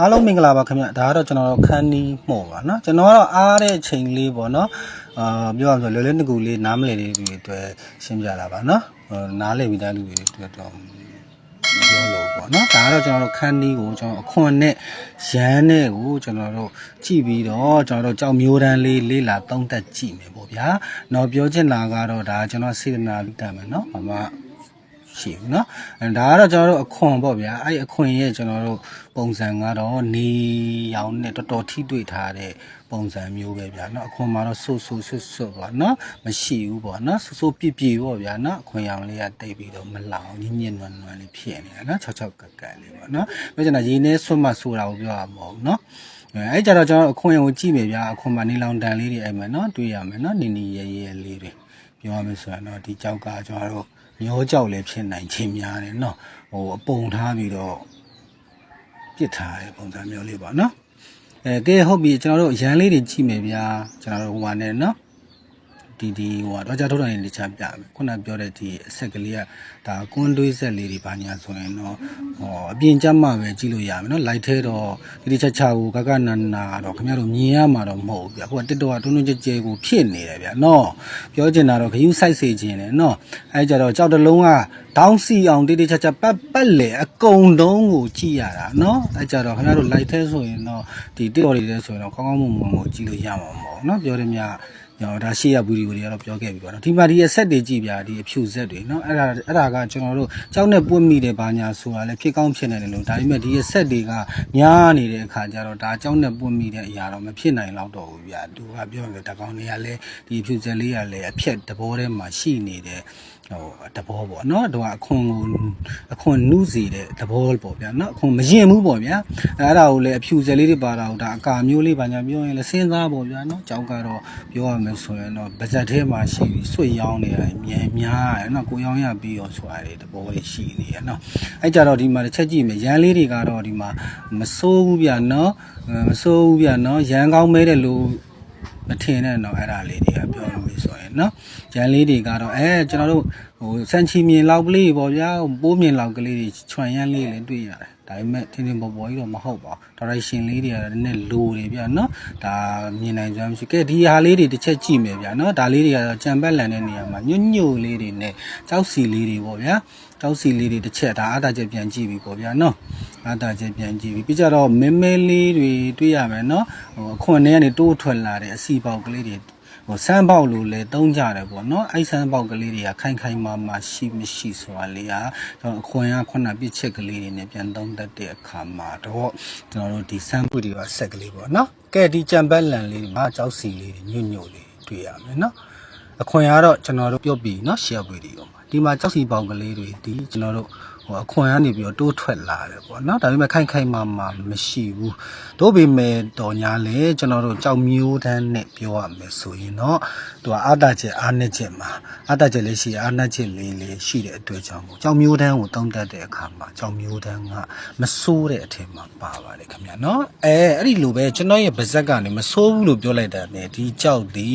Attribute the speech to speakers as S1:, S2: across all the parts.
S1: အားလုံးမင်္ဂလာပါခင်ဗျဒါကတော့ကျွန်တော်တို့ခန်းနီးမှုပါเนาะကျွန်တော်ကတော့အားတဲ့ချိန်လေးပေါ့เนาะအာပြောရမလို့လွယ်လွယ်တကူလေးနားမလည်တဲ့လူတွေအတွက်ရှင်းပြတာပါเนาะဟိုနားလည်ပြီးသားလူတွေအတွက်တော့ပြောလို့ပေါ့เนาะဒါကတော့ကျွန်တော်တို့ခန်းနီးကိုကျွန်တော်အခွန်နဲ့ရမ်းနဲ့ကိုကျွန်တော်တို့ကြည့်ပြီးတော့ကျွန်တော်တို့ကြောင်မျိုးတန်းလေးလေးလာသုံးသက်ကြည့်မယ်ပေါ့ဗျာเนาะပြောချင်တာကတော့ဒါကျွန်တော်စေတနာလူတတ်မယ်เนาะမမ ရှိဘူးเนาะအဲဒါကတော့ကျွန်တော်တို့အခွန်ပေါ့ဗျာအဲ့ဒီအခွန်ရဲ့ကျွန်တော်တို့ပုံစံကတော့နေရောင်နဲ့တော်တော်ထိတွေ့ထားတဲ့ပုံစံမျိုးပဲဗျာเนาะအခွန်မှာတော့ဆူဆူဆွတ်ဆွတ်ပေါ့เนาะမရှိဘူးပေါ့เนาะဆူဆူပြပြပေါ့ဗျာเนาะအခွန်ရောင်လေးကတိတ်ပြီးတော့မလောင်ညင်ညင်နွမ်းနွမ်းလေးဖြစ်နေတာเนาะ6 6ကက်ကက်လေးပေါ့เนาะပြောချင်တာရင်းနေဆွတ်မှဆိုတာကိုပြောရမှာမဟုတ်ဘူးเนาะအဲအဲ့ကြတော့ကျွန်တော်အခွန်ရောင်ကိုကြည့်မယ်ဗျာအခွန်မှာနေလောင်တန်လေးတွေအဲ့မှာเนาะတွေ့ရမယ်เนาะနေနေရဲရဲလေးတွေပြောရမယ်ဆိုရင်တော့ဒီကြောက်ကကျွန်တော်တို့ မျောကြောက်လည်းဖြစ်နိုင်ခြင်းများတယ်เนาะဟိုအပုံထားပြီးတော့ပြစ်ထားတဲ့ပုံစံမျိုးလေးပါเนาะအဲကဲဟုတ်ပြီကျွန်တော်တို့ရန်လေးတွေကြည့်မယ်ဗျာကျွန်တော်တို့ဟိုပါနဲ့เนาะ ဒီဒီဟိုဟာတော့ကြာထုတ်တာနေတခြားပြမယ်ခုနပြောတဲ့ဒီအဆက်ကလေးကဒါကွန်းတွေးဆက်လေးတွေဘာညာဆိုရင်တော့ဟောအပြင်ကျမှပဲကြည့်လို့ရမယ်နော် light ထဲတော့ဒီဒီချာချာကိုကကနနာတော့ခင်ဗျားတို့မြင်ရမှာတော့မဟုတ်ဘူးဗျအခုကတစ်တော့ကတွန်းတွန်းကြဲကြဲကိုဖြစ်နေတယ်ဗျနော်ပြောချင်တာတော့ခယူးဆိုင်စေခြင်းတယ်နော်အဲကြတော့ကြောက်တလုံးကဒေါင်းစီအောင်တိတိချာချာပတ်ပတ်လေအကုန်လုံးကိုကြည့်ရတာနော်အဲကြတော့ခင်ဗျားတို့ light ထဲဆိုရင်တော့ဒီတစ်တော်တွေလည်းဆိုရင်တော့ကောင်းကောင်းမွန်မွန်ကိုကြည့်လို့ရမှာမဟုတ်နော်ပြောရမြ ကျွန်တော်ဒါရှေ့ရဘူးဒီကိုတွေကတော့ပြောခဲ့ပြီပေါ့နော်ဒီမှာဒီအဆက်တွေကြည့်ပြဒီအဖြူဆက်တွေနော်အဲ့ဒါအဲ့ဒါကကျွန်တော်တို့ကြောက်နဲ့ပွတ်မိတယ်ဘာညာဆိုတာလည်းဖြစ်ကောင်းဖြစ်နေတယ်လို့ဒါပေမဲ့ဒီအဆက်တွေကများနေတဲ့အခါကျတော့ဒါကြောက်နဲ့ပွတ်မိတဲ့အရာတော့မဖြစ်နိုင်တော့တော့ဘူးဗျာသူကပြောတယ်တကောင်တွေကလည်းဒီအဖြူဆက်လေးကလည်းအဖြက်တဘောထဲမှာရှိနေတဲ့ ဟိုတဘောပေါ့နော်သူကအခွန်ကိုအခွန်နုစီတဲ့တဘောပေါ့ဗျာနော်အခွန်မရင်ဘူးပေါ့ဗျာအဲ့ဒါကိုလည်းအဖြူဆက်လေးတွေပါတာကိုဒါအကာမျိုးလေးဘာညာပြောရင်လည်းစဉ်းစားပေါ့ဗျာနော်ကြောက်ကတော့ပြောရမယ်ဆိုရင်တော့ဗဇက်ထဲမှာရှိပြီးဆွတ်ရောင်းနေရတယ်မြဲများရတယ်နော်ကိုရောင်းရပြီးရောဆိုတာတွေတဘောလေးရှိနေရနော်အဲ့ကြတော့ဒီမှာတစ်ချက်ကြည့်မယ်ရန်လေးတွေကတော့ဒီမှာမစိုးဘူးဗျာနော်အဲမစိုးဘူးဗျာနော်ရန်ကောင်းမဲတဲ့လူမထင်နဲ့တော့အဲ့ဒါလေးတွေကပြောလို့ နော်ရန်လေးတွေကတော့အဲကျွန်တော်တို့ဟိုစံချီမြင်လောက်ကလေးပေါ့ဗျာပိုးမြင်လောက်ကလေးတွေခြွန်ရမ်းလေးလည်းတွေ့ရတယ်ဒါပေမဲ့တင်းတင်းပေါ်ပေါ်ကြီးတော့မဟုတ်ပါဘူး direction လေးတွေကတော့နည်းနည်းလိုတွေဗျာနော်ဒါမြင်နိုင်ကြမ်းရှိကဲဒီဟာလေးတွေတစ်ချက်ကြည့်မယ်ဗျာနော်ဒါလေးတွေကတော့ကြံပက်လန်တဲ့နေရာမှာညွတ်ညို့လေးတွေနဲ့ကြောက်စီလေးတွေပေါ့ဗျာကြောက်စီလေးတွေတစ်ချက်ဒါအားတာချက်ပြန်ကြည့်ပြီပေါ့ဗျာနော်အားတာချက်ပြန်ကြည့်ပြီပြီးကြတော့မဲမဲလေးတွေတွေ့ရမယ်နော်ဟိုအခွန်ထဲကနေတိုးထွက်လာတဲ့အစီပေါက်ကလေးတွေ ဟိုဆန်းပေါက်လို့လဲတုံးကြတယ်ပေါ့နော်အဲ့ဆန်းပေါက်ကလေးတွေကခိုင်ခိုင်မာမာရှိမရှိဆိုတာလေးကကျွန်တော်အခွင့်အခွင့်အပြစ်ချက်ကလေးတွေနဲ့ပြန်သုံးတတ်တဲ့အခါမှာတော့ကျွန်တော်တို့ဒီဆန်းပွတွေကဆက်ကလေးပေါ့နော်ကဲဒီကြံပတ်လန်လေးမှာကြောက်စီလေးတွေညွတ်ညွတ်လေးတွေ့ရမယ်နော်အခွင့်အကတော့ကျွန်တော်တို့ပြုတ်ပြီးနော်ရှယ်ပွေတွေရောမှာဒီမှာကြောက်စီပေါက်ကလေးတွေဒီကျွန်တော်တို့ ဟိုအခွင့်အနေပြီးတော့တိုးထွက်လာတယ်ပေါ့နော်ဒါပေမဲ့ခိုင်ခိုင်မာမာမရှိဘူးတို့ပေမဲ့တော်ညာလေကျွန်တော်တို့ကြောက်မျိုးတန်းနဲ့ပြောရမယ်ဆိုရင်တော့သူကအာတာချက်အာနဲ့ချက်မှာအာတာချက်လေးရှိအာနဲ့ချက်လေးလေးရှိတဲ့အတွက်ကြောင့်မို့ကြောက်မျိုးတန်းကိုတုံးတက်တဲ့အခါမှာကြောက်မျိုးတန်းကမဆိုးတဲ့အထင်မှာပါပါတယ်ခင်ဗျာနော်အဲအဲ့ဒီလိုပဲကျွန်တော်ရဲ့ဗဇက်ကနေမဆိုးဘူးလို့ပြောလိုက်တာနဲ့ဒီကြောက်ဒီ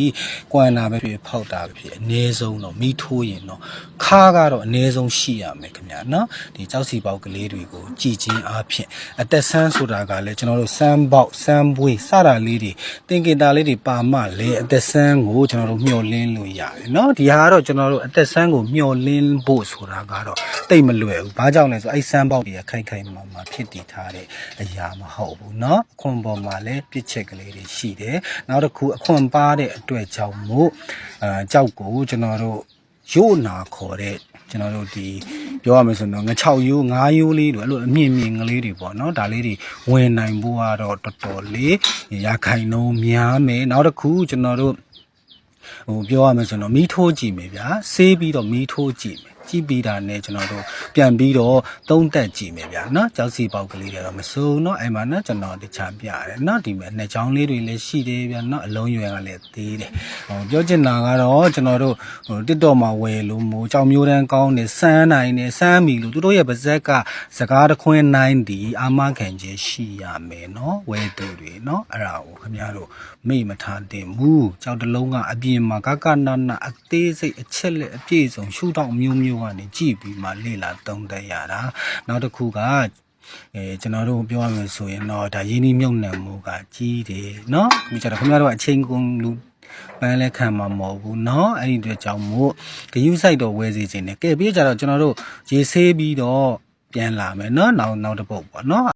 S1: ကွမ်လာပဲဖြစ်ဖောက်တာပဲဖြစ်အနည်းဆုံးတော့မိထိုးရင်တော့ခါကတော့အနည်းဆုံးရှိရမယ်ခင်ဗျာနော်ဒီကြောက်စီပေါက်ကလေးတွေကိုကြည်ချင်းအားဖြင့်အသက်ဆန်းဆိုတာကလည်းကျွန်တော်တို့စမ်းပေါက်စမ်းပွေးစတာလေးတွေတင်ကင်တာလေးတွေပါမှလေအသက်ဆန်းကိုကျွန်တော်တို့မျှော်လင့်လို့ရတယ်နော်ဒီဟာကတော့ကျွန်တော်တို့အသက်ဆန်းကိုမျှော်လင့်ဖို့ဆိုတာကတော့တိတ်မလွယ်ဘူးဘာကြောင့်လဲဆိုအဲ့စမ်းပေါက်တွေကခိုင်ခိုင်မာမာဖြစ်တည်ထားတဲ့အရာမဟုတ်ဘူးเนาะအခွန်ပေါ်မှာလည်းပြစ်ချက်ကလေးတွေရှိတယ်နောက်တစ်ခုအခွန်ပါတဲ့အတွက်ကြောင့်မို့အဲကြောက်ကိုကျွန်တော်တို့ရို့နာခေါ်တဲ့ကျွန်တော်တို့ဒီ ပြောရမယ်ဆိုတော့ငါ6ရိုး9ရိုးလေးတို့အဲ့လိုအမြင့်မြင့်ကလေးတွေပေါ့နော်ဒါလေးတွေဝင်နိုင်ဖို့ကတော့တော်တော်လေးရခိုင်နှုန်းများမယ်နောက်တစ်ခုကျွန်တော်တို့ဟိုပြောရမယ်ဆိုတော့မီးထိုးကြည့်မယ်ဗျာဆေးပြီးတော့မီးထိုးကြည့်မယ်ကြည့်ပြီးတာနဲ့ကျွန်တော်တို့ ပြန်ပြီးတော့သုံးသက်ကြည့်မယ်ဗျာနော်ကြောက်စီပေါက်ကလေးတွေတော့မစိုးနော်အဲ့မှာနော်ကျွန်တော်တခြားပြရတယ်နော်ဒီမှာနှစ်ချောင်းလေးတွေလည်းရှိသေးဗျာနော်အလုံးရွယ်ကလည်းသေးတယ်ဟိုပြောချင်တာကတော့ကျွန်တော်တို့ဟိုတစ်တော်မှာဝယ်လို့မို့ကြောင်မျိုးတန်းကောင်းနေစမ်းနိုင်နေစမ်းမီလို့သူတို့ရဲ့ပါဇက်ကစကားတခွင်းနိုင်ဒီအာမခံခြင်းရှိရမယ်နော်ဝယ်သူတွေနော်အဲ့ဒါကိုခင်ဗျားတို့မိမထားတင်ဘူးကြောက်တလုံးကအပြင်မှာကကနာနာအသေးစိတ်အချက်လက်အပြည့်စုံရှုထောင့်မျိုးမျိုးကနေကြည့်ပြီးမှလေ့လာသုံးသပ်ရတာနောက်တစ်ခုက အဲကျွန်တော်တို့ပြောရမယ်ဆိုရင်တော့ဒါရင်းနှီးမြုပ်နှံမှုကကြီးတယ်เนาะဒီကြတော့ခင်ဗျားတို့ကအချိန်ကုန်လူပန်းလဲခံမှာမဟုတ်ဘူးเนาะအဲ့ဒီအတွက်ကြောင့်မို့ဂယုစိုက်တော့ဝယ်စီခြင်းနဲ့ကဲပြီးကြတော့ကျွန်တော်တို့ရေဆေးပြီးတော့ပြန်လာမယ်เนาะနောက်နောက်တစ်ပုတ်ပေါ့เนาะ